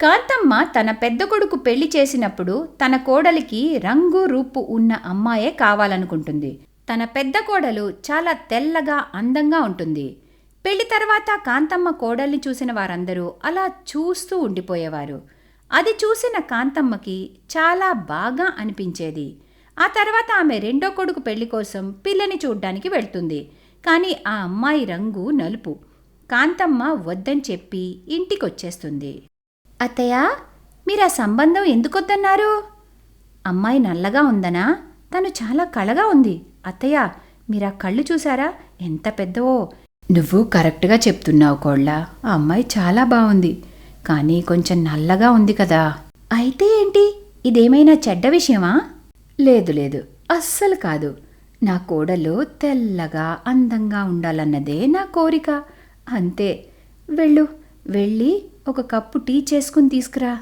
కాంతమ్మ తన పెద్ద కొడుకు పెళ్ళి చేసినప్పుడు తన కోడలికి రంగు రూపు ఉన్న అమ్మాయే కావాలనుకుంటుంది. తన పెద్ద కోడలు చాలా తెల్లగా అందంగా ఉంటుంది. పెళ్ళి తర్వాత కాంతమ్మ కోడల్ని చూసిన వారందరూ అలా చూస్తూ ఉండిపోయేవారు. అది చూసిన కాంతమ్మకి చాలా బాగా అనిపించేది. ఆ తర్వాత ఆమె రెండో కొడుకు పెళ్ళి కోసం పిల్లని చూడ్డానికి వెళ్తుంది. కానీ ఆ అమ్మాయి రంగు నలుపు. కాంతమ్మ వద్దని చెప్పి ఇంటికొచ్చేస్తుంది. అత్తయ్య మీరు ఆ సంబంధం ఎందుకొద్దన్నారు? అమ్మాయి నల్లగా ఉందనా? తను చాలా కళగా ఉంది. అత్తయ్య మీరు ఆ కళ్ళు చూసారా ఎంత పెద్దవో. నువ్వు కరెక్ట్గా చెప్తున్నావు కోళ్ళ. ఆ అమ్మాయి చాలా బాగుంది. కానీ కొంచెం నల్లగా ఉంది కదా. అయితే ఏంటి? ఇదేమైనా చెడ్డ విషయమా? లేదు లేదు. అస్సలు కాదు. నా కోడలు తెల్లగా అందంగా ఉండాలన్నదే నా కోరిక. అంతే. వెళ్ళు. వెళ్ళి ఒక కప్పు టీ చేసుకుని తీసుకురా.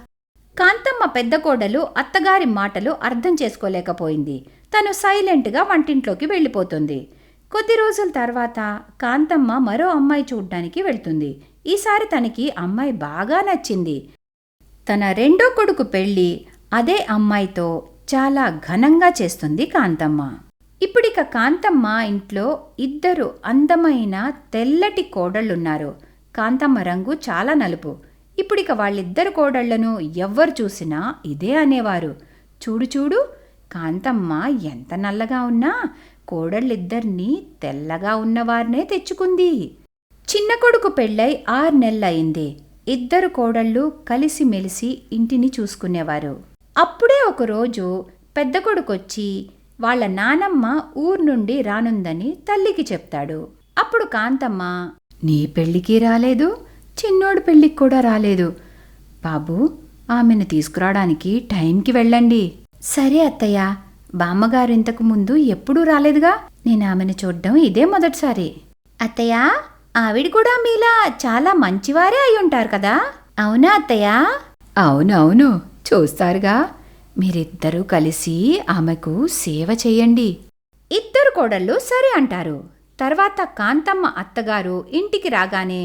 కాంతమ్మ పెద్ద కోడలు అత్తగారి మాటలు అర్థం చేసుకోలేకపోయింది. తను సైలెంట్గా వంటింట్లోకి వెళ్ళిపోతుంది. కొద్ది రోజుల తర్వాత కాంతమ్మ మరో అమ్మాయి చూడ్డానికి వెళ్తుంది. ఈసారి తనకి అమ్మాయి బాగా నచ్చింది. తన రెండో కొడుకు పెళ్ళి అదే అమ్మాయితో చాలా ఘనంగా చేస్తుంది కాంతమ్మ. ఇప్పుడిక కాంతమ్మ ఇంట్లో ఇద్దరు అందమైన తెల్లటి కోడళ్ళున్నారు. కాంతమ్మ రంగు చాలా నలుపు. ఇప్పుడిక వాళ్ళిద్దరు కోడళ్ళను ఎవ్వరు చూసినా ఇదే అనేవారు. చూడు చూడు కాంతమ్మ ఎంత నల్లగా ఉన్నా కోడళ్ళిద్దరినీ తెల్లగా ఉన్నవారినే తెచ్చుకుంది. చిన్న కొడుకు పెళ్ళై ఆరు నెలలయింది. ఇద్దరు కోడళ్ళు కలిసిమెలిసి ఇంటిని చూసుకునేవారు. అప్పుడే ఒకరోజు పెద్ద కొడుకొచ్చి వాళ్ళ నానమ్మ ఊరు నుండి రానుందని తల్లికి చెప్తాడు. అప్పుడు కాంతమ్మ నీ పెళ్ళికి రాలేదు చిన్నోడు పెళ్ళికి కూడా రాలేదు. బాబు ఆమెను తీసుకురావడానికి టైంకి వెళ్ళండి. సరే అత్తయ్య బామ్మగారు ఇంతకు ముందు ఎప్పుడూ రాలేదుగా? నేను ఆమెను చూడ్డం ఇదే మొదటిసారి. అత్తయ్య ఆవిడ కూడా మీలా చాలా మంచివారే అయి ఉంటారు కదా? అవునా అత్తయ్య? అవునవును చూస్తారుగా. మీరిద్దరూ కలిసి ఆమెకు సేవ చేయండి. ఇద్దరు కోడళ్ళు సరే అంటారు. తర్వాత కాంతమ్మ అత్తగారు ఇంటికి రాగానే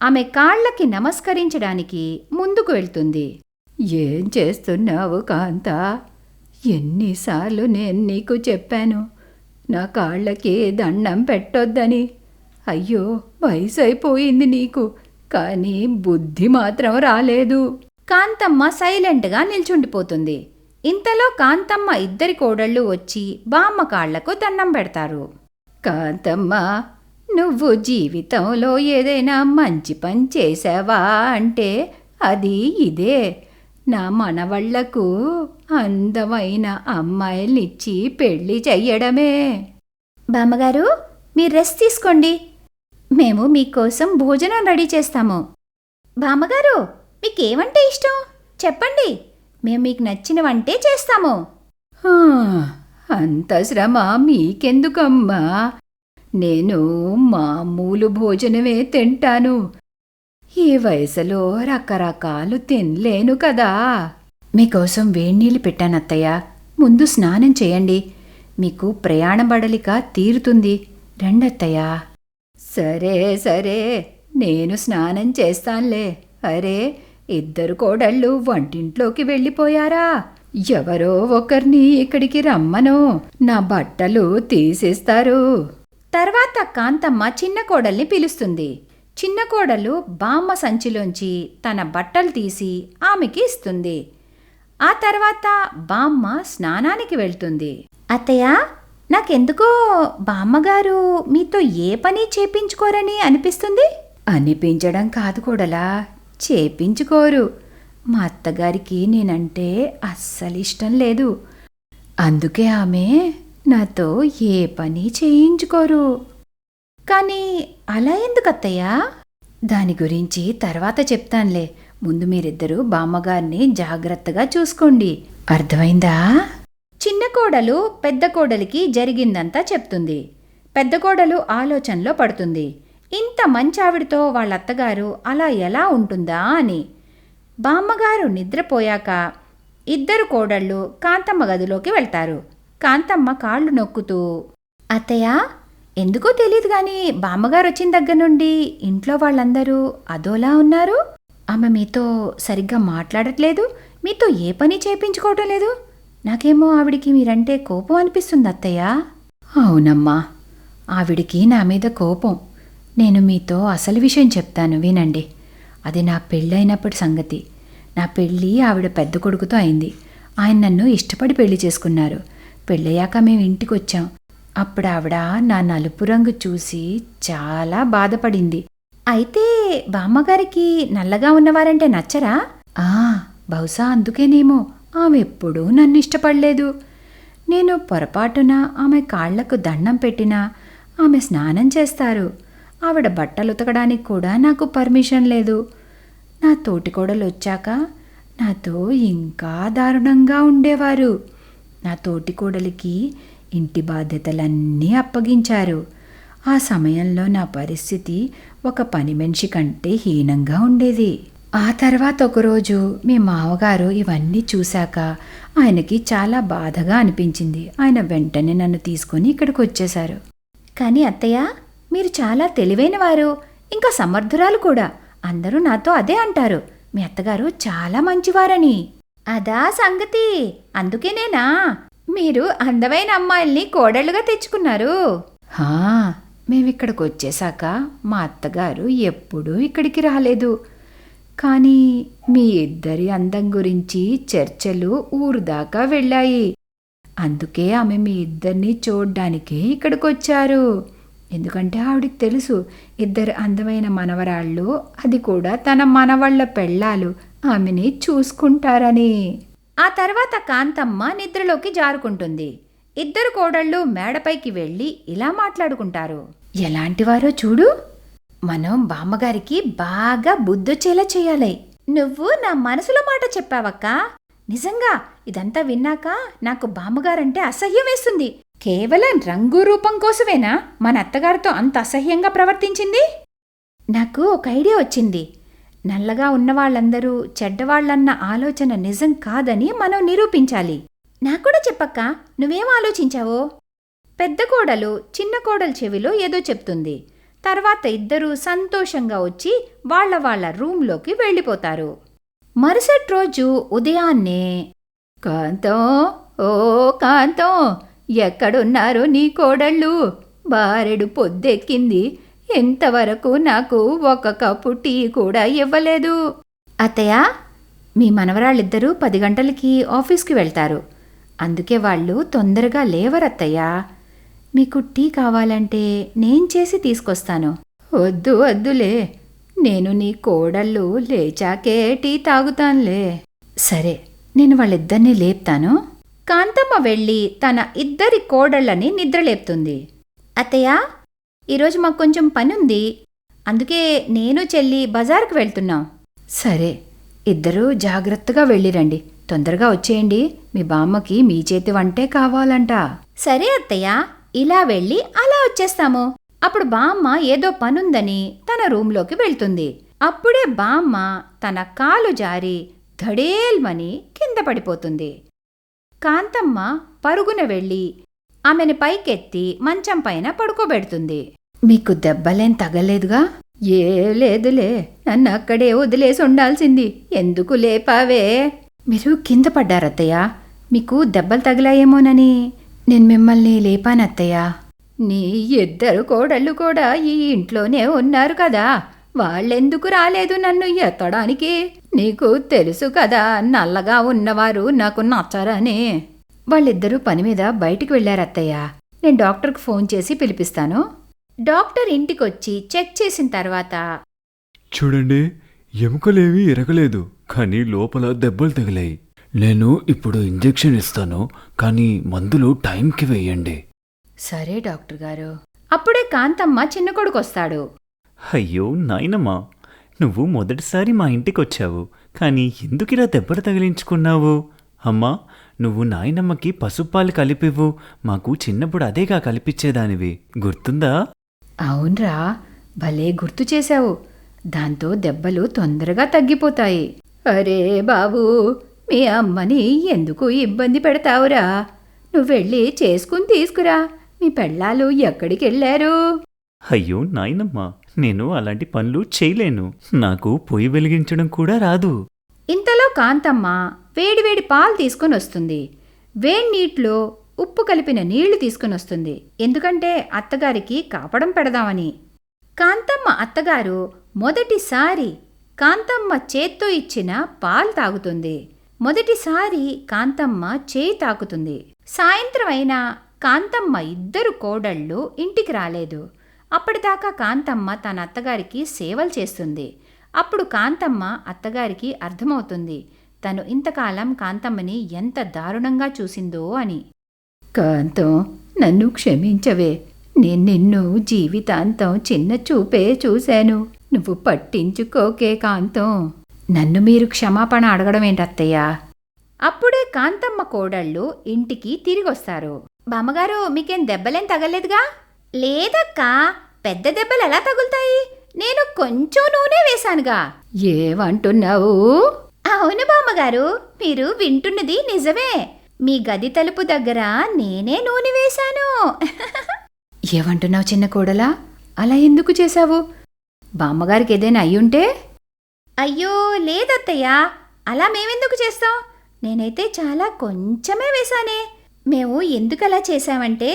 ఆమె కాళ్ళకి నమస్కరించడానికి ముందుకు వెళ్తుంది. ఏం చేస్తున్నావు కాంత? ఎన్నిసార్లు నేను నీకు చెప్పాను నా కాళ్ళకి దండం పెట్టొద్దని. అయ్యో వయసు అయిపోయింది నీకు కానీ బుద్ధి మాత్రం రాలేదు. కాంతమ్మ సైలెంట్గా నిల్చుండిపోతుంది. ఇంతలో కాంతమ్మ ఇద్దరి కోడళ్ళు వచ్చి బామ్మ కాళ్ళకు దండం పెడతారు. కాంతమ్మ నువ్వు జీవితంలో ఏదైనా మంచి పని చేసావా అంటే అది ఇదే. నా మనవళ్ళకు అందమైన అమ్మాయిల్నిచ్చి పెళ్ళి చెయ్యడమే. బామ్మగారు మీరు రెస్ట్ తీసుకోండి. మేము మీకోసం భోజనం రెడీ చేస్తాము. బామ్మగారు మీకేమంటే ఇష్టం? చెప్పండి. మేము మీకు నచ్చిన వంటే చేస్తాము అంత శ్రమ మీకెందుకమ్మా? నేను మామూలు భోజనమే తింటాను. ఈ వయసులో రకరకాలు తినలేను కదా. మీకోసం వేణీళ్ళు పెట్టానత్తయ్య. ముందు స్నానం చేయండి. మీకు ప్రయాణ బడలిక తీరుతుంది. రండత్తయ్య. సరే సరే. నేను స్నానం చేస్తాన్లే. అరే ఇద్దరు కోడళ్ళు వంటింట్లోకి వెళ్ళిపోయారా? ఎవరో ఒకరిని ఇక్కడికి రమ్మను. నా బట్టలు తీసేస్తారు. తర్వాత కాంతమ్మ చిన్న కోడల్ని పిలుస్తుంది. చిన్న కోడలు బామ్మ సంచిలోంచి తన బట్టలు తీసి ఆమెకి ఇస్తుంది. ఆ తర్వాత బామ్మ స్నానానికి వెళ్తుంది. అత్తయ్య నాకెందుకో బామ్మగారు మీతో ఏ పని చేపించుకోరని అనిపిస్తుంది? అనిపించడం కాదు కూడలా చేపించుకోరు. మా అత్తగారికి నేనంటే అస్సలు ఇష్టం లేదు. అందుకే ఆమె నాతో ఏ పని చేయించుకోరు. కానీ అలా ఎందుకు అత్తయ్యా దాని గురించి తర్వాత చెప్తానులే. ముందు మీరిద్దరూ బామ్మగారిని జాగ్రత్తగా చూసుకోండి. అర్థమైందా? చిన్న కోడలు పెద్ద కోడలికి జరిగిందంతా చెప్తుంది. పెద్ద కోడలు ఆలోచనలో పడుతుంది. ఇంత మంచి ఆవిడతో వాళ్ళ అత్తగారు అలా ఎలా ఉంటుందా అని. బామ్మగారు నిద్రపోయాక ఇద్దరు కోడళ్ళు కాంతమ్మ గదిలోకి వెళ్తారు. కాంతమ్మ కాళ్ళు నొక్కుతూ అత్తయ్య ఎందుకో తెలియదు గాని బామ్మగారు వచ్చిన దగ్గర నుండి ఇంట్లో వాళ్ళందరూ అదోలా ఉన్నారు. ఆమె మీతో సరిగ్గా మాట్లాడట్లేదు. మీతో ఏ పని చేయించుకోవటం లేదు. నాకేమో ఆవిడికి మీరంటే కోపం అనిపిస్తుంది అత్తయ్య. అవునమ్మా ఆవిడికి నా మీద కోపం. నేను మీతో అసలు విషయం చెప్తాను వినండి. అది నా పెళ్ళైనప్పటి సంగతి. నా పెళ్ళి ఆవిడ పెద్ద కొడుకుతో అయింది. ఆయన నన్ను ఇష్టపడి పెళ్ళి చేసుకున్నారు. పెళ్ళయ్యాక మేము ఇంటికి వచ్చాం అప్పుడు ఆవిడ నా నలుపు రంగు చూసి చాలా బాధపడింది. అయితే బామ్మగారికి నల్లగా ఉన్నవారంటే నచ్చరా? ఆ బహుశా అందుకేనేమో. ఆమె ఎప్పుడూ నన్ను ఇష్టపడలేదు. నేను పొరపాటున ఆమె కాళ్ళకు దండం పెట్టినా ఆమె స్నానం చేస్తారు. ఆవిడ బట్టలు ఉతకడానికి కూడా నాకు పర్మిషన్ లేదు. నా తోటికోడలు వచ్చాక నాతో ఇంకా దారుణంగా ఉండేవారు. నా తోటికోడలికి ఇంటి బాధ్యతలన్నీ అప్పగించారు. ఆ సమయంలో నా పరిస్థితి ఒక పని మనిషి కంటే హీనంగా ఉండేది. ఆ తర్వాత ఒకరోజు మీ మావగారు ఇవన్నీ చూశాక ఆయనకి చాలా బాధగా అనిపించింది. ఆయన వెంటనే నన్ను తీసుకొని ఇక్కడికి వచ్చేశారు కానీ అత్తయ్య మీరు చాలా తెలివైన వారు ఇంకా సమర్థురాలు కూడా. అందరూ నాతో అదే అంటారు. మీ అత్తగారు చాలా మంచివారని. అదా సంగతి. అందుకేనేనా మీరు అందమైన అమ్మాయిల్ని కోడళ్ళుగా తెచ్చుకున్నారు. హా మేమిక్కడికి వచ్చేసాక మా అత్తగారు ఎప్పుడూ ఇక్కడికి రాలేదు. కానీ మీ ఇద్దరి అందం గురించి చర్చలు ఊరు దాకా వెళ్ళాయి. అందుకే ఆమె మీ ఇద్దరిని చూడ్డానికే ఇక్కడికి వచ్చారు ఎందుకంటే ఆవిడకి తెలుసు ఇద్దరు అందమైన మనవరాళ్ళు అది కూడా తన మనవళ్ళ పెళ్ళాలు. ఆమెని చూసుకుంటారని. ఆ తర్వాత కాంతమ్మ నిద్రలోకి జారుకుంటుంది. ఇద్దరు కోడళ్ళు మేడపైకి వెళ్ళి ఇలా మాట్లాడుకుంటారు. ఎలాంటివారో చూడు. మనం బామ్మగారికి బాగా బుద్ధొచ్చేలా చేయాలి. నువ్వు నా మనసులో మాట చెప్పావక్కా. నిజంగా ఇదంతా విన్నాక నాకు బామ్మగారంటే అసహ్యం వేస్తుంది. కేవలం రంగు రూపం కోసమేనా? మన అత్తగారితో అంత అసహ్యంగా ప్రవర్తించింది? నాకు ఒక ఐడియా వచ్చింది. నల్లగా ఉన్నవాళ్ళందరూ చెడ్డవాళ్ళన్న ఆలోచన నిజం కాదని మనం నిరూపించాలి. నాకు కూడా చెప్పక్క నువ్వేం ఆలోచించావో? పెద్ద కోడలు చిన్న కోడలు చెవిలో ఏదో చెప్తుంది. తర్వాత ఇద్దరూ సంతోషంగా వచ్చి వాళ్ళ వాళ్ళ రూంలోకి వెళ్ళిపోతారు. మరుసటి రోజు ఉదయాన్నే కాంతం ఓ కాంతం ఎక్కడున్నారు నీ కోడళ్ళు? బారెడు పొద్దెక్కింది. ఇంతవరకు నాకు ఒక కప్పు టీ కూడా ఇవ్వలేదు. అత్తయ్య మీ మనవరాళ్ళిద్దరూ పది గంటలకి ఆఫీస్కి వెళ్తారు. అందుకే వాళ్ళు తొందరగా లేవరత్తయ్యా మీకు టీ కావాలంటే నేను చేసి తీసుకొస్తాను. వద్దు వద్దులే. నేను నీ కోడళ్ళు లేచాకే టీ తాగుతానులే. సరే నేను వాళ్ళిద్దరినీ లేపుతాను. కాంతమ్మ వెళ్ళి తన ఇద్దరి కోడళ్ళని నిద్రలేపుతుంది. అత్తయ్య ఈరోజు మాకు కొంచెం పనుంది. అందుకే నేను చెల్లి బజార్కు వెళ్తున్నాం. సరే ఇద్దరూ జాగ్రత్తగా వెళ్ళిరండి. తొందరగా వచ్చేయండి. మీ బామ్మకి మీ చేతి వంటే కావాలంట. సరే అత్తయ్య ఇలా వెళ్ళి అలా వచ్చేస్తాము. అప్పుడు బామ్మ ఏదో పనుందని తన రూంలోకి వెళ్తుంది. అప్పుడే బామ్మ తన కాలు జారి ధడేల్మని కింద పడిపోతుంది. కాంతమ్మ పరుగున వెళ్ళి ఆమెని పైకెత్తి మంచం పైన పడుకోబెడుతుంది. మీకు దెబ్బలేం తగలేదుగా? ఏ లేదులే. నన్ను అక్కడే వదిలేసి ఉండాల్సింది. ఎందుకు లేపావే? మీరు కింద పడ్డారత్తయ్య మీకు దెబ్బలు తగిలాయేమోనని. నేను మిమ్మల్ని లేపానత్తయ్య నీ ఇద్దరు కోడళ్ళు కూడా ఈ ఇంట్లోనే ఉన్నారు కదా. వాళ్ళెందుకు రాలేదు నన్ను ఎత్తడానికి? నీకు తెలుసు కదా నల్లగా ఉన్నవారు నాకు నచ్చరని. వాళ్ళిద్దరూ పని మీద బయటికి వెళ్ళారత్తయ్య నేను డాక్టర్కి ఫోన్ చేసి పిలిపిస్తాను. డాక్టర్ ఇంటికొచ్చి చెక్ చేసిన తర్వాత చూడండి ఎముకలేమీ ఎరగలేదు కానీ లోపల దెబ్బలు తగిలాయి. నేను ఇప్పుడు ఇంజెక్షన్ ఇస్తాను కానీ మందులు టైంకి వేయండి. సరే డాక్టర్ గారు. అప్పుడే కాంతమ్మ చిన్న కొడుకొస్తాడు. అయ్యో నాయనమ్మా. నువ్వు మొదటిసారి మా ఇంటికొచ్చావు. కానీ ఎందుకిలా దెబ్బలు తగిలించుకున్నావు? అమ్మా నువ్వు నాయనమ్మకి పసుపాలు కలిపివ్వు. మాకు చిన్నప్పుడు అదేగా కలిపిచ్చేదానివి గుర్తుందా? అవునరా. భలే గుర్తు చేశావు. దాంతో దెబ్బలు తొందరగా తగ్గిపోతాయి. అరే బాబూ మీ అమ్మని ఎందుకు ఇబ్బంది పెడతావురా? నువ్వెళ్ళి చేసుకుని తీసుకురా. మీ పెళ్ళాలు ఎక్కడికెళ్ళారు? అయ్యో నాయనమ్మా. నేను అలాంటి పనులు చేయలేను. నాకు పొయ్యి వెలిగించడం కూడా రాదు. ఇంతలో కాంతమ్మ వేడివేడి పాలు తీసుకొని వస్తుంది. వేడి నీటిలో ఉప్పు కలిపిన నీళ్ళు తీసుకొని వస్తుంది. ఎందుకంటే అత్తగారికి కాపడం పెడదామని. కాంతమ్మ అత్తగారు మొదటిసారి కాంతమ్మ చేత్తో ఇచ్చిన పాలు తాగుతుంది. మొదటిసారి కాంతమ్మ చేయి తాకుతుంది. సాయంత్రం అయినా కాంతమ్మ ఇద్దరు కోడళ్ళు ఇంటికి రాలేదు. అప్పటిదాకా కాంతమ్మ తన అత్తగారికి సేవలు చేస్తుంది. అప్పుడు కాంతమ్మ అత్తగారికి అర్థమవుతుంది. తను ఇంతకాలం కాంతమ్మని ఎంత దారుణంగా చూసిందో అని. కాంతం నన్ను క్షమించవే. నేను నిన్ను జీవితాంతం చిన్న చూపే చూశాను. నువ్వు పట్టించుకోకే కాంతం. నన్ను మీరు క్షమాపణ అడగడం ఏంటత్తయ్య? అప్పుడే కాంతమ్మ కోడళ్ళు ఇంటికి తిరిగొస్తారు. బామ్మగారు మీకేం దెబ్బలేం తగలేదుగా? లేదక్కా పెద్ద దెబ్బలు ఎలా తగులుతాయి? నేను కొంచెం నూనె వేశానుగా. ఏమంటున్నావు? అవును బామ్మగారు మీరు వింటున్నది నిజమే. మీ గది తలుపు దగ్గర నేనే నూనె వేశాను. ఏమంటున్నావు చిన్న కోడలా? అలా ఎందుకు చేశావు? బామ్మగారికి ఏదైనా అయ్యుంటే? అయ్యో లేదత్తయ్య. అలా మేమెందుకు చేస్తాం? నేనైతే చాలా కొంచెమే వేశానే. మేము ఎందుకు అలా చేశామంటే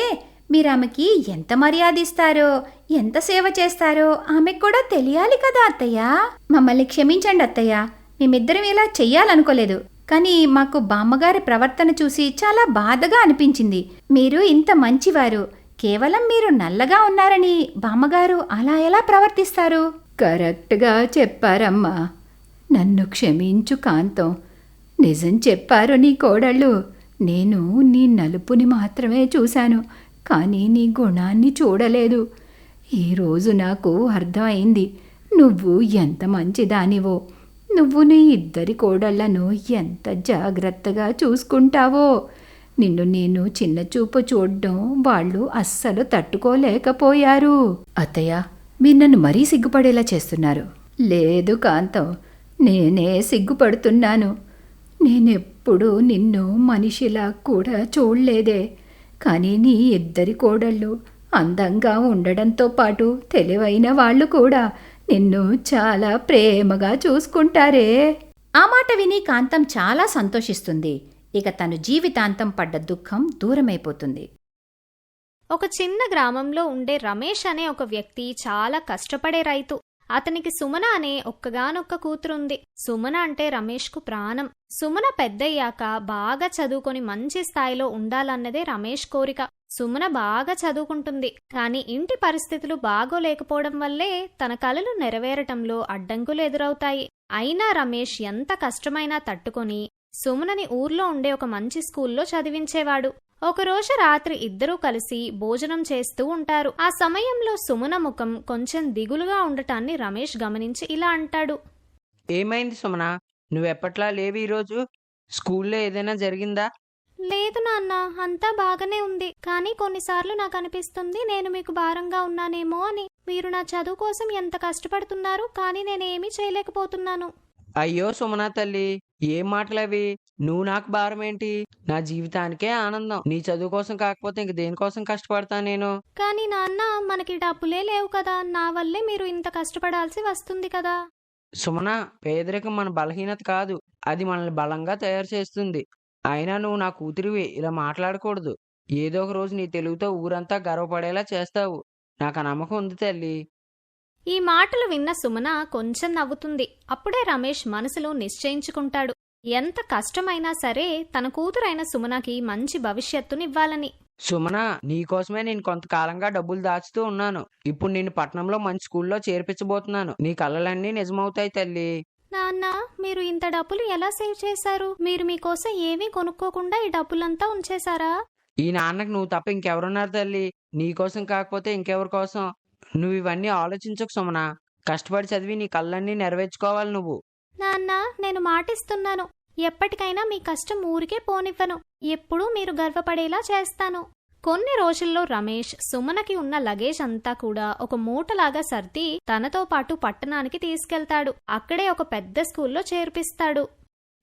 మీరు ఆమెకి ఎంత మర్యాద ఇస్తారో ఎంత సేవ చేస్తారో ఆమెకు కూడా తెలియాలి కదా అత్తయ్య. మమ్మల్ని క్షమించండి అత్తయ్య. మేమిద్దరం ఇలా చెయ్యాలనుకోలేదు. కానీ మాకు బామ్మగారి ప్రవర్తన చూసి చాలా బాధగా అనిపించింది. మీరు ఇంత మంచివారు. కేవలం మీరు నల్లగా ఉన్నారని బామ్మగారు అలా ఎలా ప్రవర్తిస్తారు? కరెక్ట్గా చెప్పారమ్మా. నన్ను క్షమించు కాంతం. నిజం చెప్పారు నీ కోడళ్ళు. నేను నీ నలుపుని మాత్రమే చూశాను. కానీ నీ గుణాన్ని చూడలేదు. ఈరోజు నాకు అర్థమైంది. నువ్వు ఎంత మంచిదానివో. నువ్వు నీ ఇద్దరి కోడళ్ళను ఎంత జాగ్రత్తగా చూసుకుంటావో. నిన్ను నేను చిన్న చూపు చూడడం వాళ్ళు అస్సలు తట్టుకోలేకపోయారు. అత్తయ్య మీరు నన్ను మరీ సిగ్గుపడేలా చేస్తున్నారు. లేదు కాంతం నేనే సిగ్గుపడుతున్నాను. నేనెప్పుడు నిన్ను మనిషిలా కూడా చూడలేదే. కానీ నీ ఇద్దరి కోడళ్ళు అందంగా ఉండడంతో పాటు తెలివైన వాళ్ళు కూడా నిన్ను చాలా ప్రేమగా చూసుకుంటారే. ఆ మాట విని కాంతం చాలా సంతోషిస్తుంది. ఇక తను జీవితాంతం పడ్డ దుఃఖం దూరమైపోతుంది. ఒక చిన్న గ్రామంలో ఉండే రమేష్ అనే ఒక వ్యక్తి చాలా కష్టపడే రైతు. అతనికి సుమన అనే ఒక్కగానొక్క కూతురుంది. సుమన అంటే రమేష్కు ప్రాణం. సుమన పెద్దయ్యాక బాగా చదువుకొని మంచి స్థాయిలో ఉండాలన్నదే రమేష్ కోరిక. సుమన బాగా చదువుకుంటుంది. కానీ ఇంటి పరిస్థితులు బాగోలేకపోవడం వల్లే తన కలలు నెరవేరటంలో అడ్డంకులు ఎదురవుతాయి. అయినా రమేష్ ఎంత కష్టమైనా తట్టుకొని సుమనని ఊర్లో ఉండే ఒక మంచి స్కూల్లో చదివించేవాడు. ఒకరోజు రాత్రి ఇద్దరూ కలిసి భోజనం చేస్తూ ఉంటారు. ఆ సమయంలో సుమన ముఖం కొంచెం దిగులుగా ఉండటాన్ని రమేష్ గమనించి ఇలా అంటాడు. ఏమైంది సుమన? నువ్వెప్పట్లా లేవు ఈరోజు? స్కూల్లో ఏదైనా జరిగిందా? లేదు నాన్న అంతా బాగానే ఉంది. కానీ కొన్నిసార్లు నాకు అనిపిస్తుంది నేను మీకు భారంగా ఉన్నానేమో అని. మీరు నా చదువు కోసం ఎంత కష్టపడుతున్నారు కానీ నేనేమీ చేయలేకపోతున్నాను. అయ్యో సుమన తల్లి ఏం మాటలవి? నువ్వు నాకు భారం ఏంటి నా జీవితానికే ఆనందం. నీ చదువు కోసం కాకపోతే ఇంక దేనికోసం కష్టపడతా నేను? కానీ నాన్న మనకి డబ్బులే లేవు కదా. నా వల్లే మీరు ఇంత కష్టపడాల్సి వస్తుంది కదా. సుమన పేదరికం మన బలహీనత కాదు. అది మనల్ని బలంగా తయారు చేస్తుంది. అయినా నువ్వు నా కూతురివి. ఇలా మాట్లాడకూడదు. ఏదో ఒక రోజు నీ తెలుగుతో ఊరంతా గర్వపడేలా చేస్తావు. నాకు ఆ నమ్మకం ఉంది తల్లి. ఈ మాటలు విన్న సుమన కొంచెం నవ్వుతుంది. అప్పుడే రమేష్ మనసులో నిశ్చయించుకుంటాడు. ఎంత కష్టమైనా సరే తన కూతురైన సుమనకి మంచి భవిష్యత్తునివ్వాలని. సుమన నీకోసమే నేను కొంతకాలంగా డబ్బులు దాచుతూ ఉన్నాను. ఇప్పుడు నేను పట్నంలో మంచి స్కూల్లో చేర్పించబోతున్నాను. నీ కలలన్నీ నిజమవుతాయి తల్లి. నాన్న మీరు ఇంత డబ్బులు ఎలా సేవ్ చేశారు? మీరు మీకోసం ఏమీ కొనుక్కోకుండా ఈ డబ్బులంతా ఉంచేశారా? ఈ నాన్నకు నువ్వు తప్ప ఇంకెవరున్నారు తల్లి? నీకోసం కాకపోతే ఇంకెవరి కోసం? నువ్వు ఇవన్నీ ఆలోచించకు సుమన. కష్టపడి చదివి నీ కళ్ళన్నీ నెరవేర్చుకోవాలి నువ్వు. నాన్న నేను మాటిస్తున్నాను. ఎప్పటికైనా మీ కష్టం ఊరికే పోనివ్వను. ఎప్పుడూ మీరు గర్వపడేలా చేస్తాను. కొన్ని రోజుల్లో రమేష్ సుమనకి ఉన్న లగేజ్ అంతా కూడా ఒక మూటలాగా సర్ది తనతో పాటు పట్టణానికి తీసుకెళ్తాడు. అక్కడే ఒక పెద్ద స్కూల్లో చేర్పిస్తాడు.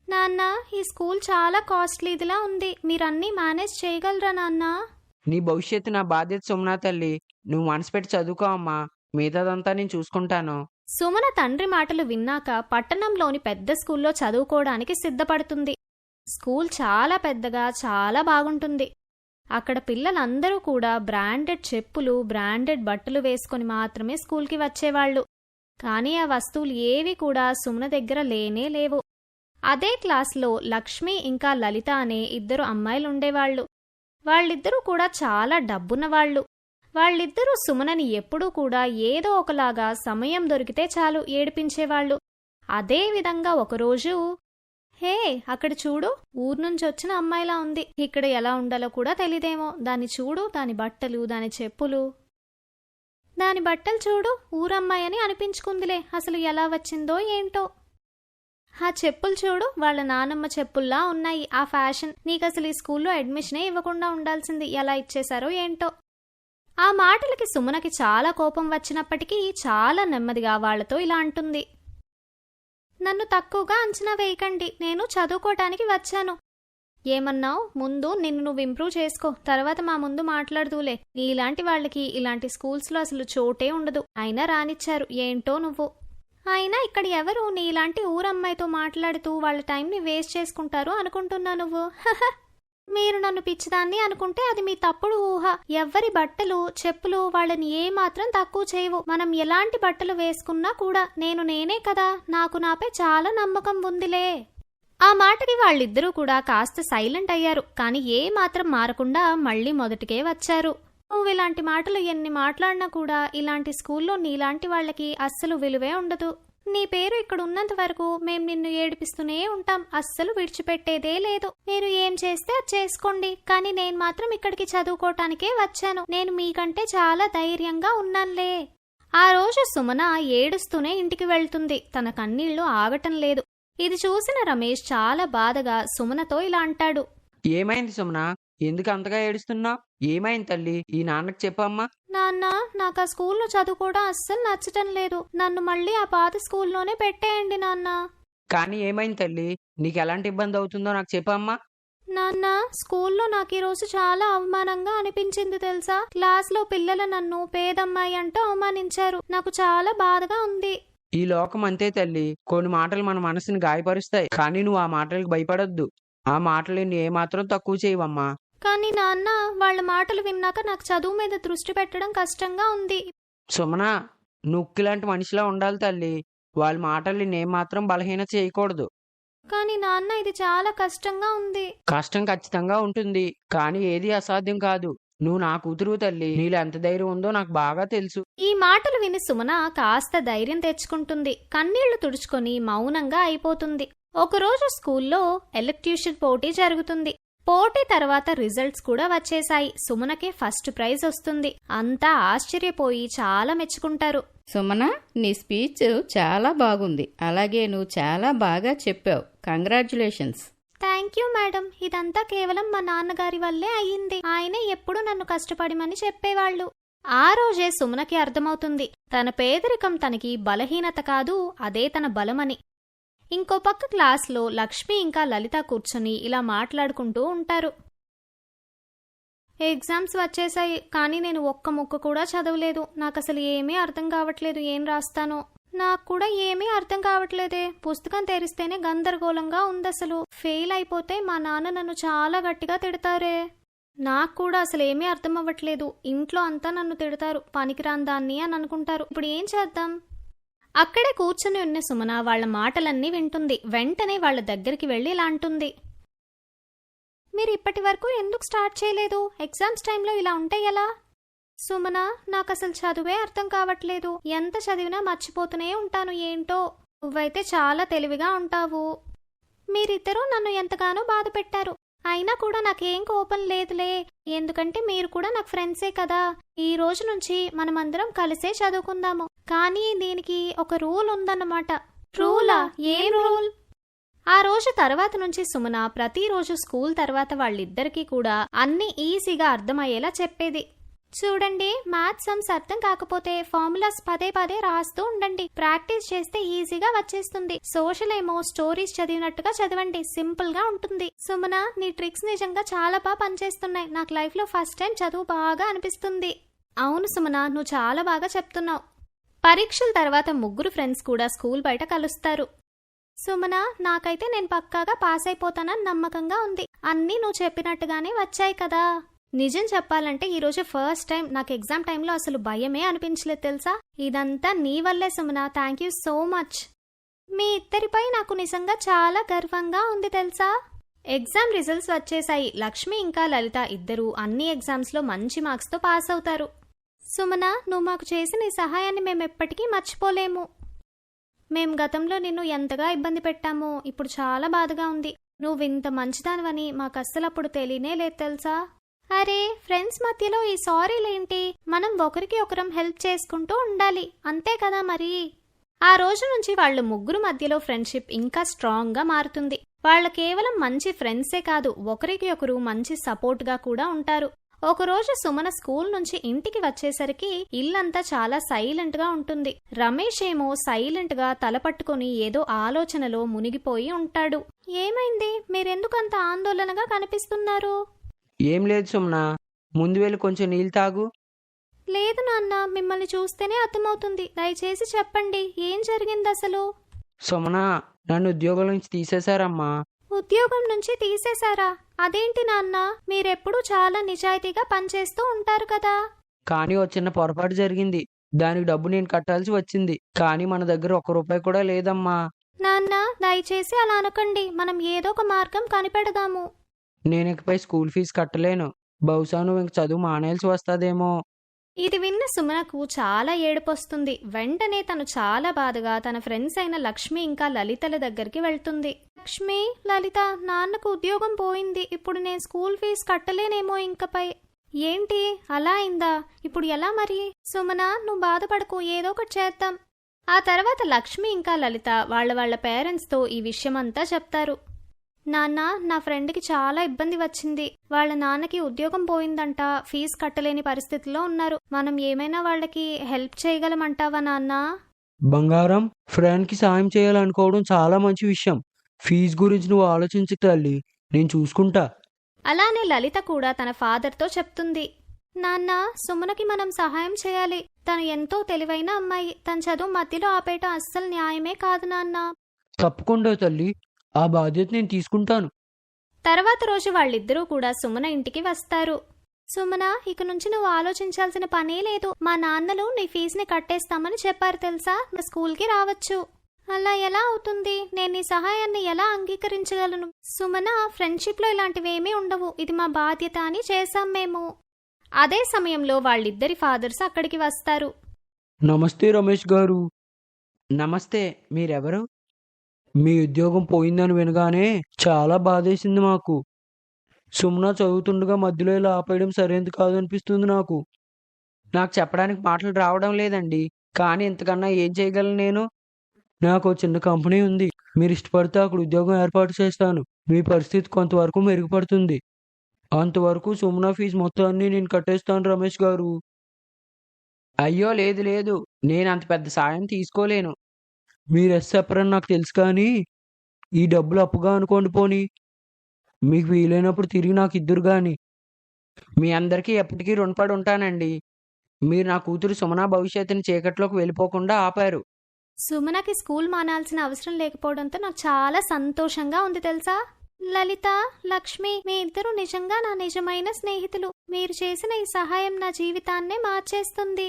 నాన్న ఈ స్కూల్ చాలా కాస్ట్లీదిలా ఉంది. మీరన్నీ మేనేజ్ చేయగలరా నాన్నా? నీ భవిష్యత్తు నా బాధ్యత సుమనా తల్లి. నువ్వు మనసు పెట్టి చదువుకో అమ్మా. మిగతాదంతా నేను చూసుకుంటాను. సుమన తండ్రి మాటలు విన్నాక పట్టణంలోని పెద్ద స్కూల్లో చదువుకోవడానికి సిద్ధపడుతుంది. స్కూల్ చాలా పెద్దగా చాలా బాగుంటుంది. అక్కడ పిల్లలందరూ కూడా బ్రాండెడ్ చెప్పులు బ్రాండెడ్ బట్టలు వేసుకొని మాత్రమే స్కూల్కి వచ్చేవాళ్ళు. కానీ ఆ వస్తువులు ఏవి కూడా సుమన దగ్గర లేనే లేవు. అదే క్లాస్లో లక్ష్మి ఇంకా లలిత అనే ఇద్దరు అమ్మాయిలు ఉండేవాళ్ళు వాళ్ళిద్దరూ కూడా చాలా డబ్బున్నవాళ్ళు. వాళ్ళిద్దరూ సుమనని ఎప్పుడూ కూడా ఏదో ఒకలాగా సమయం దొరికితే చాలు ఏడిపించేవాళ్ళు. అదే విధంగా ఒకరోజు హే అక్కడ చూడు ఊరు నుంచి వచ్చిన అమ్మాయిలా ఉంది. ఇక్కడ ఎలా ఉండాలో కూడా తెలీదేమో. దాన్ని చూడు దాని బట్టలు దాని చెప్పులు. దాని బట్టలు చూడు ఊరమ్మాయి అని అనిపించుకుందిలే. అసలు ఎలా వచ్చిందో ఏంటో. ఆ చెప్పులు చూడు వాళ్ళ నానమ్మ చెప్పుల్లా ఉన్నాయి. ఆ ఫ్యాషన్. నీకసలు ఈ స్కూల్లో అడ్మిషనే ఇవ్వకుండా ఉండాల్సింది. ఎలా ఇచ్చేశారో ఏంటో. ఆ మాటలకి సుమనకి చాలా కోపం వచ్చినప్పటికీ చాలా నెమ్మదిగా వాళ్ళతో ఇలా అంటుంది. నన్ను తక్కువగా అంచనా వేయకండి నేను చదువుకోటానికి వచ్చాను. ఏమన్నావు? ముందు నిన్ను నువ్వు ఇంప్రూవ్ చేసుకో తర్వాత మా ముందు మాట్లాడుదూలే. నీలాంటి వాళ్ళకి ఇలాంటి స్కూల్స్లో అసలు చోటే ఉండదు. అయినా రానిచ్చారు. ఏంటో నువ్వు? అయినా ఇక్కడ ఎవరు నీలాంటి ఊరమ్మాయితో మాట్లాడుతూ వాళ్ళ టైంని వేస్ట్ చేసుకుంటారు అనుకుంటున్నా నువ్వు? మీరు నన్ను పిచ్చిదాన్ని అనుకుంటే అది మీ తప్పుడు ఊహ. ఎవ్వరి బట్టలు చెప్పులు వాళ్ళని ఏమాత్రం తక్కువ చేయవు. మనం ఎలాంటి బట్టలు వేసుకున్నా కూడా నేను నేనే కదా. నాకు నాపై చాలా నమ్మకం ఉందిలే. ఆ మాటకి వాళ్ళిద్దరూ కూడా కాస్త సైలెంట్ అయ్యారు. కానీ ఏ మాత్రం మారకుండా మళ్ళీ మొదటికే వచ్చారు. నువ్వు ఇలాంటి మాటలు ఎన్ని మాట్లాడినా కూడా ఇలాంటి స్కూల్లో నీలాంటి వాళ్ళకి అస్సలు విలువే ఉండదు. నీ పేరు ఇక్కడ ఉన్నంత వరకు మేం నిన్ను ఏడిపిస్తూనే ఉంటాం. అస్సలు విడిచిపెట్టేదే లేదు. మీరు ఏం చేస్తే అది చేసుకోండి. కానీ నేను మాత్రం ఇక్కడికి చదువుకోవటానికే వచ్చాను. నేను మీకంటే చాలా ధైర్యంగా ఉన్నానులే. ఆ రోజు సుమన ఏడుస్తూనే ఇంటికి వెళ్తుంది. తన కన్నీళ్ళు ఆగటం లేదు. ఇది చూసిన రమేష్ చాలా బాధగా సుమనతో ఇలా అంటాడు. ఏమైంది సుమన? ఎందుకు అంతగా ఏడుస్తున్నావు ఏమైంది తల్లి? ఈ నాన్నకి చెప్పమ్మా. నాన్న నాకు ఆ స్కూల్లో చదువుకోవడం అస్సలు నచ్చటం లేదు. నన్ను మళ్ళీ ఆ పాత స్కూల్లోనే పెట్టేయండి నాన్న. కానీ ఏమైంది తల్లి? నీకు ఎలాంటి ఇబ్బంది అవుతుందో నాకు చెప్పమ్మా. నాన్న స్కూల్లో నాకు ఈ రోజు చాలా అవమానంగా అనిపించింది తెలుసా? క్లాస్లో పిల్లలు నన్ను పేదమ్మాయి అంటూ అవమానించారు. నాకు చాలా బాధగా ఉంది. ఈ లోకం అంతే తల్లి. కొన్ని మాటలు మన మనసుని గాయపరుస్తాయి. కానీ నువ్వు ఆ మాటలకు భయపడొద్దు. ఆ మాటలు నీ ఏమాత్రం తక్కువ చేయవమ్మా. కానీ నాన్న వాళ్ళ మాటలు విన్నాక నాకు చదువు మీద దృష్టి పెట్టడం కష్టంగా ఉంది. సుమన నుక్కిలాంటి మనిషిలా ఉండాలి తల్లి. వాళ్ళ మాటల్ని నేమాత్రం బలహీన చేయకూడదు. కానీ నాన్న ఇది చాలా కష్టంగా ఉంది. కష్టం ఖచ్చితంగా ఉంటుంది కానీ ఏది అసాధ్యం కాదు. నువ్వు నా కూతురు తల్లి నీలో ఎంత ధైర్యం ఉందో నాకు బాగా తెలుసు. ఈ మాటలు విని సుమన కాస్త ధైర్యం తెచ్చుకుంటుంది. కన్నీళ్ళు తుడుచుకొని మౌనంగా అయిపోతుంది. ఒకరోజు స్కూల్లో ఎలక్ట్యూషన్ పోటీ జరుగుతుంది. పోటీ తర్వాత రిజల్ట్స్ కూడా వచ్చేశాయి. సుమనకే ఫస్ట్ ప్రైజ్ వస్తుంది. అంతా ఆశ్చర్యపోయి చాలా మెచ్చుకుంటారు. సుమన నీ స్పీచ్ చాలా బాగుంది. అలాగే నువ్వు చాలా బాగా చెప్పావు. కంగ్రాచులేషన్స్. Thank you madam. ఇదంతా కేవలం మా నాన్నగారి వల్లే అయ్యింది. ఆయనే ఎప్పుడు నన్ను కష్టపడమని చెప్పేవాళ్ళు. ఆ రోజే సుమనకి అర్థమవుతుంది. తన పేదరికం తనకి బలహీనత కాదు అదే తన బలమని. ఇంకో పక్క క్లాస్లో లక్ష్మి ఇంకా లలిత కూర్చొని ఇలా మాట్లాడుకుంటూ ఉంటారు. ఎగ్జామ్స్ వచ్చేసాయి కానీ నేను ఒక్క ముక్క కూడా చదవలేదు. నాకు అసలు ఏమీ అర్థం కావట్లేదు ఏం రాస్తానో. నాకు కూడా ఏమీ అర్థం కావట్లేదే. పుస్తకం తెరిస్తేనే గందరగోళంగా ఉంది అసలు ఫెయిల్ అయిపోతే మా నాన్న నన్ను చాలా గట్టిగా తిడతారే. నాకు కూడా అసలు ఏమీ అర్థం అవ్వట్లేదు. ఇంట్లో అంతా నన్ను తిడతారు. పనికిరాని దాన్ని అని అనుకుంటారు. ఇప్పుడు ఏం చేద్దాం? అక్కడే కూర్చుని ఉన్న సుమన వాళ్ళ మాటలన్నీ వింటుంది. వెంటనే వాళ్ళ దగ్గరికి వెళ్ళి ఇలా అంటుంది. మీరు ఇప్పటి వరకు ఎందుకు స్టార్ట్ చేయలేదు? ఎగ్జామ్స్ టైంలో ఇలా ఉంటే ఎలా? సుమన నాకు అసలు చదువే అర్థం కావట్లేదు. ఎంత చదివినా మర్చిపోతూనే ఉంటాను. ఏంటో? నువ్వైతే చాలా తెలివిగా ఉంటావు. మీరిద్దరూ నన్ను ఎంతగానో బాధ పెట్టారు అయినా కూడా నాకేం కోపం లేదులే. ఎందుకంటే మీరు కూడా నాకు ఫ్రెండ్సే కదా. ఈ రోజు నుంచి మనమందరం కలిసే చదువుకుందాము. కానీ దీనికి ఒక రూల్ ఉందన్నమాట. రూలా? ఏం రూల్? ఆ రోజు తర్వాత నుంచి సుమన ప్రతిరోజు స్కూల్ తర్వాత వాళ్ళిద్దరికీ కూడా అన్ని ఈజీగా అర్థమయ్యేలా చెప్పేది. చూడండి మ్యాథ్స్ సమ్స్ అర్థం కాకపోతే ఫార్ములాస్ పదే పదే రాస్తూ ఉండండి. ప్రాక్టీస్ చేస్తే ఈజీగా వచ్చేస్తుంది. సోషల్ ఏమో స్టోరీస్ చదివినట్టుగా చదవండి. సింపుల్గా ఉంటుంది. సుమన నీ ట్రిక్స్ నిజంగా చాలా బాగా పనిచేస్తున్నాయి. నాకు లైఫ్లో ఫస్ట్ టైం చదువు బాగా అనిపిస్తుంది. అవును సుమన నువ్వు చాలా బాగా చెప్తున్నావు. పరీక్షల తర్వాత ముగ్గురు ఫ్రెండ్స్ కూడా స్కూల్ బయట కలుస్తారు. సుమన నాకైతే నేను పక్కాగా పాస్ అయిపోతానని నమ్మకంగా ఉంది. అన్నీ నువ్వు చెప్పినట్టుగానే వచ్చాయి కదా. నిజం చెప్పాలంటే ఈరోజు ఫస్ట్ టైం నాకు ఎగ్జామ్ టైంలో అసలు భయమే అనిపించలేదు తెలుసా? ఇదంతా నీ వల్లే Sumana. Thank you so much మీ ఇద్దరిపై నాకు నిజంగా చాలా గర్వంగా ఉంది తెలుసా? ఎగ్జామ్ రిజల్ట్స్ వచ్చేసాయి. లక్ష్మి ఇంకా లలిత ఇద్దరు అన్ని ఎగ్జామ్స్లో మంచి మార్క్స్తో పాస్ అవుతారు. సుమన నువ్వు మాకు చేసిన ఈ సహాయాన్ని మేము ఎప్పటికీ మర్చిపోలేము. మేం గతంలో నిన్ను ఎంతగా ఇబ్బంది పెట్టామో ఇప్పుడు చాలా బాధగా ఉంది. నువ్వు ఇంత మంచిదానివని మాకు అస్సలు అప్పుడు తెలియనే లేదు తెలుసా? అరే ఫ్రెండ్స్ మధ్యలో ఈ సారీలేంటి? మనం ఒకరికి ఒకరం హెల్ప్ చేసుకుంటూ ఉండాలి. అంతే కదా మరి? ఆ రోజు నుంచి వాళ్ళ ముగ్గురు మధ్యలో ఫ్రెండ్షిప్ ఇంకా స్ట్రాంగ్గా మారుతుంది. వాళ్ళ కేవలం మంచి ఫ్రెండ్సే కాదు ఒకరికి ఒకరు మంచి సపోర్ట్గా కూడా ఉంటారు. ఒకరోజు సుమన స్కూల్ నుంచి ఇంటికి వచ్చేసరికి ఇల్లంతా చాలా సైలెంట్గా ఉంటుంది. రమేష్ ఏమో సైలెంట్గా తల పట్టుకొని ఏదో ఆలోచనలో మునిగిపోయి ఉంటాడు. ఏమైంది? మీరెందుకంత ఆందోళనగా కనిపిస్తున్నారు? ఏం లేదు సుమనా. ముందు వెళ్ళి కొంచెం నీళ్ళు తాగు. లేదు నాన్న మిమ్మల్ని చూస్తేనే అర్థమవుతుంది. దయచేసి చెప్పండి ఏం జరిగింది అసలు సుమనా నన్ను ఉద్యోగం నుంచి తీసేశారమ్మా. ఉద్యోగం నుంచి తీసేశారా? అదేంటి నాన్న మీరెప్పుడూ చాలా నిజాయితీగా పనిచేస్తూ ఉంటారు కదా. కానీ ఓ చిన్న పొరపాటు జరిగింది. దానికి డబ్బు నేను కట్టాల్సి వచ్చింది. కానీ మన దగ్గర ఒక్క రూపాయి కూడా లేదమ్మా. నాన్న దయచేసి అలా అనకండి. మనం ఏదో ఒక మార్గం కనిపెడదాము. నేను ఇకపై స్కూల్ ఫీజు కట్టలేను. బహుశా నువ్వు ఇంక చదువు మానేయాల్సి వస్తాదేమో. ఇది విన్న సుమనకు చాలా ఏడుపొస్తుంది. వెంటనే తను చాలా బాధగా తన ఫ్రెండ్స్ అయిన లక్ష్మి ఇంకా లలితల దగ్గరికి వెళ్తుంది. లక్ష్మి లలిత నాన్నకు ఉద్యోగం పోయింది. ఇప్పుడు నేను స్కూల్ ఫీజు కట్టలేనేమో ఇంకపై. ఏంటి? అలా అయిందా? ఇప్పుడు ఎలా మరి? సుమన నువ్వు బాధపడకు. ఏదో ఒకటి చేద్దాం. ఆ తర్వాత లక్ష్మి ఇంకా లలిత వాళ్ళ వాళ్ళ పేరెంట్స్తో ఈ విషయమంతా చెప్తారు. నాన్న నా ఫ్రెండ్కి చాలా ఇబ్బంది వచ్చింది. వాళ్ళ నాన్నకి ఉద్యోగం పోయిందంట. ఫీజు కట్టలేని పరిస్థితిలో ఉన్నారు. మనం ఏమైనా వాళ్ళకి హెల్ప్ చేయగలమంటావా నాన్న? బంగారం ఫ్రెండ్కి సాయం చేయాలనుకోవడం చాలా మంచి విషయం. ఫీజు గురించి నువ్వు ఆలోచించు తల్లి. నేను చూసుకుంటా. అలానే లలిత కూడా తన ఫాదర్తో చెప్తుంది. నాన్న సుమనకి మనం సహాయం చేయాలి. తను ఎంతో తెలివైన అమ్మాయి. తన చదువు మధ్యలో ఆపేయటం అస్సలు న్యాయమే కాదు నాన్న. తప్పకుండా తల్లి. ఆ బాధ్యత నేను తీసుకుంటాను. తర్వాత రోజు వాళ్ళిద్దరూ కూడా సుమన ఇంటికి వస్తారు. సుమన ఇక నుంచి నువ్వు ఆలోచించాల్సిన పనే లేదు. మా నాన్నలు నీ ఫీజుని కట్టేస్తామని చెప్పారు తెలుసా? నువ్వు స్కూల్కి రావచ్చు. అలా ఎలా అవుతుంది? నేను నీ సహాయాన్ని ఎలా అంగీకరించగలను? సుమన ఫ్రెండ్షిప్లో ఇలాంటివేమీ ఉండవు. ఇది మా బాధ్యత అని చేశాం మేము. అదే సమయంలో వాళ్ళిద్దరి ఫాదర్స్ అక్కడికి వస్తారు. నమస్తే రమేష్ గారు. నమస్తే మీరెవరు? మీ ఉద్యోగం పోయిందని వినగానే చాలా బాధేసింది మాకు. సుమ్న చదువుతుండగా మధ్యలో ఇలా ఆపేయడం సరైనది కాదు అనిపిస్తుంది నాకు. నాకు చెప్పడానికి మాటలు రావడం లేదండి. కానీ ఇంతకన్నా ఏం చేయగలను నేను? నాకు చిన్న కంపెనీ ఉంది. మీరు ఇష్టపడితే అక్కడ ఉద్యోగం ఏర్పాటు చేస్తాను. మీ పరిస్థితి కొంతవరకు మెరుగుపడుతుంది. అంతవరకు సుమ్న ఫీజు మొత్తాన్ని నేను కట్టేస్తాను రమేష్ గారు. అయ్యో లేదు లేదు. నేను అంత పెద్ద సాయం తీసుకోలేను. మీరు ఎస్ చెప్పరని నాకు తెలుసు కానీ ఈ డబ్బులు అప్పుగా అనుకోండి పోని. మీకు వీలైనప్పుడు తిరిగి నాకు ఇద్దరు కానీ మీ అందరికీ ఎప్పటికీ రుణపడి ఉంటానండి. మీరు నా కూతురు సుమన భవిష్యత్తుని చీకట్లోకి వెళ్ళిపోకుండా ఆపారు. సుమనకి స్కూల్ మానాల్సిన అవసరం లేకపోవడంతో నాకు చాలా సంతోషంగా ఉంది తెలుసా? లలిత లక్ష్మి మీ ఇద్దరు నిజంగా నా నిజమైన స్నేహితులు. మీరు చేసిన ఈ సహాయం నా జీవితాన్నే మార్చేస్తుంది.